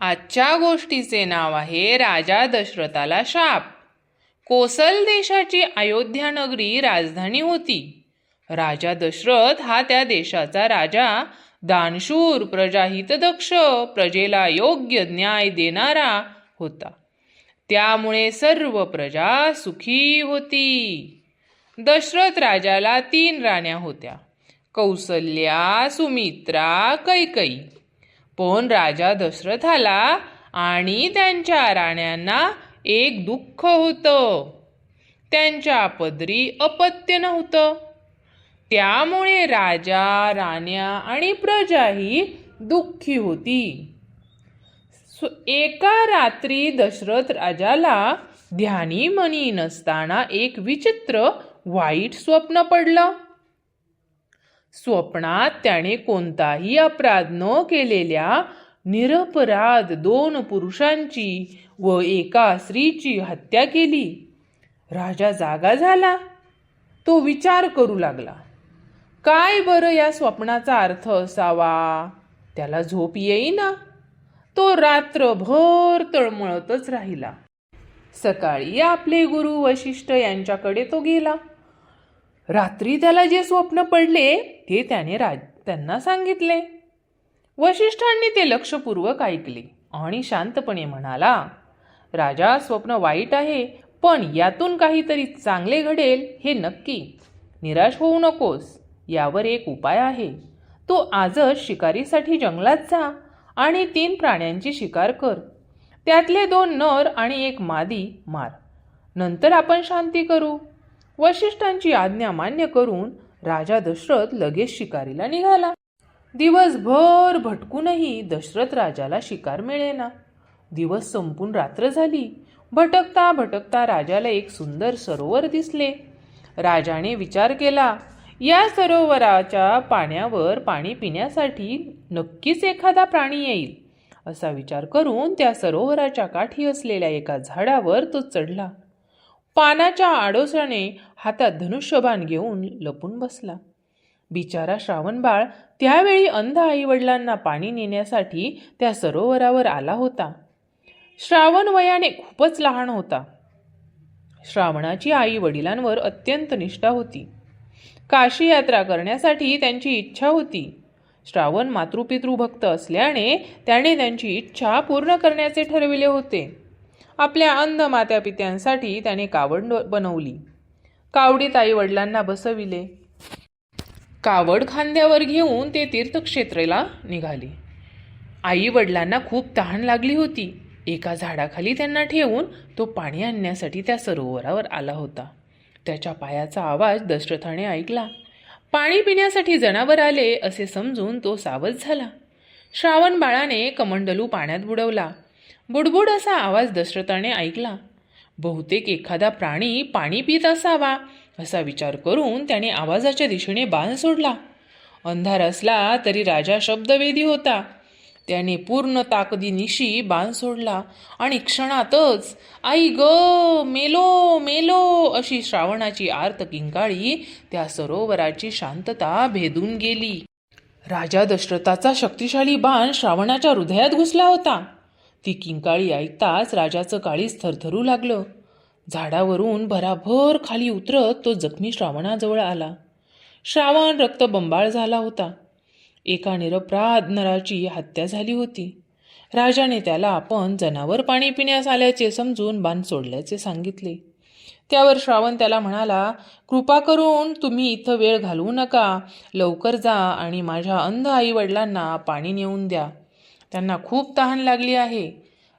आजच्या गोष्टीचे नाव आहे राजा दशरथाला शाप. कोसल देशाची अयोध्या नगरी राजधानी होती. राजा दशरथ हा त्या देशाचा राजा दानशूर प्रजाहितदक्ष प्रजेला योग्य न्याय देणारा होता. त्यामुळे सर्व प्रजा सुखी होती. दशरथ राजाला तीन राण्या होत्या. कौसल्या सुमित्रा कैकई पण राजा दशरथाला आणि त्यांच्या राण्यांना एक दुःख होतं. त्यांच्या पदरी अपत्य नव्हतं. त्यामुळे राजा राण्या आणि प्रजाही दुःखी होती. सु- एका रात्री दशरथ राजाला ध्यानी मनी नसताना एक विचित्र वाईट स्वप्न पडलं. स्वप्नात त्याने कोणताही अपराध न केलेल्या निरपराध दोन पुरुषांची व एका स्त्रीची हत्या केली. राजा जागा झाला. तो विचार करू लागला. काय बरं या स्वप्नाचा अर्थ असावा? त्याला झोप येईना. तो रात्रभर तळमळतच राहिला. सकाळी आपले गुरु वशिष्ठ यांच्याकडे तो गेला. रात्री त्याला जे स्वप्न पडले ते त्याने राज त्यांना सांगितले. वशिष्ठांनी ते लक्षपूर्वक ऐकले आणि शांतपणे म्हणाला राजा स्वप्न वाईट आहे पण यातून काहीतरी चांगले घडेल हे नक्की. निराश होऊ नकोस. यावर एक उपाय आहे. तू आजच शिकारीसाठी जंगलात जा आणि तीन प्राण्यांची शिकार कर. त्यातले दोन नर आणि एक मादी मार. नंतर आपण शांती करू. वशिष्ठांची आज्ञा मान्य करून राजा दशरथ लगेच शिकारीला निघाला. दिवसभर भटकूनही दशरथ राजाला शिकार मिळेना. दिवस संपून रात्र झाली. भटकता भटकता राजाला एक सुंदर सरोवर दिसले. राजाने विचार केला या सरोवराच्या पाण्यावर पाणी पिण्यासाठी नक्कीच एखादा प्राणी येईल. असा विचार करून त्या सरोवराच्या काठी असलेल्या एका झाडावर तो चढला. पानाच्या आडोसाने हातात धनुष्यबाण घेऊन लपून बसला. बिचारा श्रावणबाळ त्यावेळी अंध आईवडिलांना पाणी नेण्यासाठी त्या सरोवरावर आला होता. श्रावण वयाने खूपच लहान होता. श्रावणाची आई वडिलांवर अत्यंत निष्ठा होती. काशी यात्रा करण्यासाठी त्यांची इच्छा होती. श्रावण मातृपितृभक्त असल्याने त्याने त्यांची इच्छा पूर्ण करण्याचे ठरविले होते. आपल्या अंध मात्यापित्यांसाठी त्याने कावड बनवली. कावडीत आई वडिलांना बसविले. कावड खांद्यावर घेऊन ते तीर्थक्षेत्रेला निघाले. आई वडिलांना खूप तहान लागली होती. एका झाडाखाली त्यांना ठेवून तो पाणी आणण्यासाठी त्या सरोवरावर आला होता. त्याच्या पायाचा आवाज दशरथाने ऐकला. पाणी पिण्यासाठी जनावर आले असे समजून तो सावध झाला. श्रावण बाळाने कमंडलू पाण्यात बुडवला. बुडबुड असा आवाज दशरथाने ऐकला. बहुतेक एखादा प्राणी पाणी पित असावा असा विचार करून त्याने आवाजाच्या दिशेने बाण सोडला. अंधार असला तरी राजा शब्दवेदी होता. त्याने पूर्ण ताकदीनिशी बाण सोडला आणि क्षणातच आई ग मेलो मेलो अशी श्रावणाची आर्त किंकाळी त्या सरोवराची शांतता भेदून गेली. राजा दशरथाचा शक्तिशाली बाण श्रावणाच्या हृदयात घुसला होता. ती किंकाळी ऐकताच राजाचं काळीच थरथरू लागलं. झाडावरून भराभर खाली उतरत तो जखमी श्रावणाजवळ आला. श्रावण रक्त बंबाळ झाला होता. एका निरपराध नराची हत्या झाली होती. राजाने त्याला आपण जनावर पाणी पिण्यास आल्याचे समजून बाण सोडल्याचे सांगितले. त्यावर श्रावण त्याला म्हणाला कृपा करून तुम्ही इथं वेळ घालवू नका. लवकर जा आणि माझ्या अंध आईवडिलांना पाणी नेऊन द्या. त्यांना खूप तहान लागली आहे.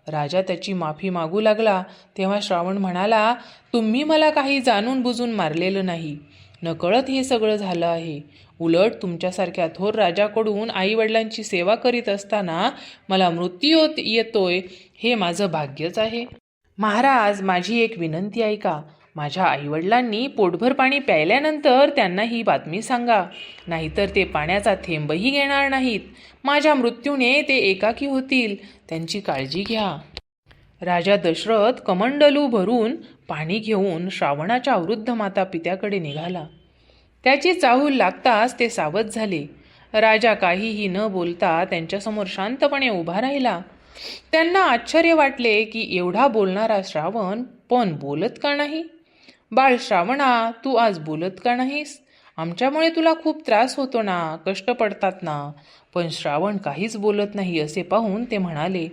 राजा त्याची माफी मागू लागला. तेव्हा श्रावण म्हणाला तुम्ही मला काही जाणून बुजून मारलेलं नाही. नकळत हे सगळं झालं आहे. उलट तुमच्यासारख्या थोर राजाकडून आईवडिलांची सेवा करीत असताना मला मृत्यू होत येतोय. हे माझं भाग्यच आहे. महाराज माझी एक विनंती ऐका. माझ्या आईवडिलांनी पोटभर पाणी प्यायल्यानंतर त्यांना ही बातमी सांगा. नाहीतर ते पाण्याचा थेंबही घेणार नाहीत. माझ्या मृत्यूने ते एकाकी होतील. त्यांची काळजी घ्या. राजा दशरथ कमंडलू भरून पाणी घेऊन श्रावणाच्या वृद्ध माता पित्याकडे निघाला. त्याची चाहूल लागताच ते सावध झाले. राजा काहीही न बोलता त्यांच्यासमोर शांतपणे उभा राहिला. त्यांना आश्चर्य वाटले की एवढा बोलणारा श्रावण पण बोलत का नाही? बाळ श्रावणा तू आज बोलत का नाहीस? आमच्यामुळे तुला खूप त्रास होतो ना कष्ट पडतात ना. पण श्रावण काहीच बोलत नाही असे पाहून ते म्हणाले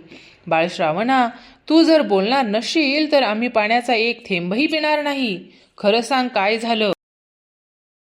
बाळ श्रावणा तू जर बोलणार नसशील तर आम्ही पाण्याचा एक थेंबही पिणार नाही. खरं सांग काय झालं?